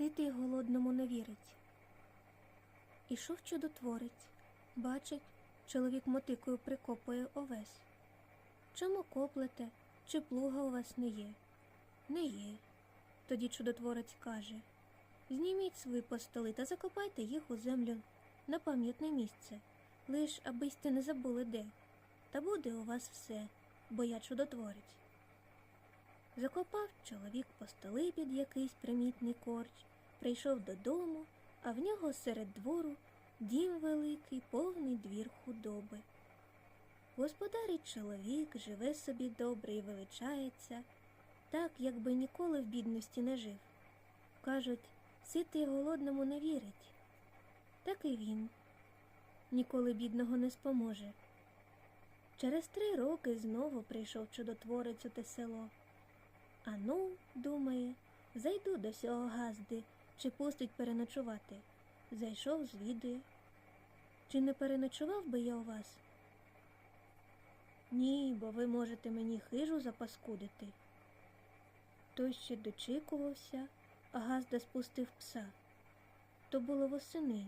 ситий голодному не вірить. Ішов чудотворець, бачить, чоловік мотикою прикопує овес. Чому коплете, чи плуга у вас не є? Не є. Тоді чудотворець каже Зніміть свої постоли та закопайте їх у землю на пам'ятне місце, лиш аби сте не забули де. Та буде у вас все, бо я чудотворець. Закопав чоловік постоли під якийсь примітний корч, прийшов додому, а в нього серед двору дім великий, повний двір худоби. Господарить чоловік, живе собі добре і величається, так, якби ніколи в бідності не жив. Кажуть, ситий голодному не вірить. Так і він ніколи бідного не споможе. Через три роки знову прийшов чудотворець у те село. А ну, думає, зайду до сього газди, чи пустить переночувати. Зайшов, звідує. Чи не переночував би я у вас? Ні, бо ви можете мені хижу запаскудити. Той ще дочікувався, а газда спустив пса. То було восени,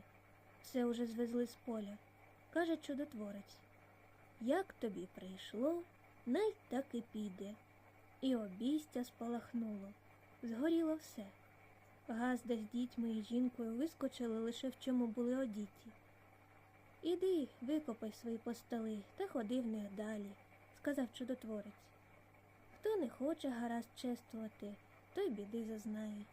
все уже звезли з поля. Каже чудотворець. Як тобі прийшло, най так і піде. І обійстя спалахнуло. Згоріло все. Газда з дітьми і жінкою вискочили лише в чому були одіті. Іди, викопай свої постоли та ходи в них далі, сказав чудотворець. Хто не хоче гаразд чествувати, той біди зазнає.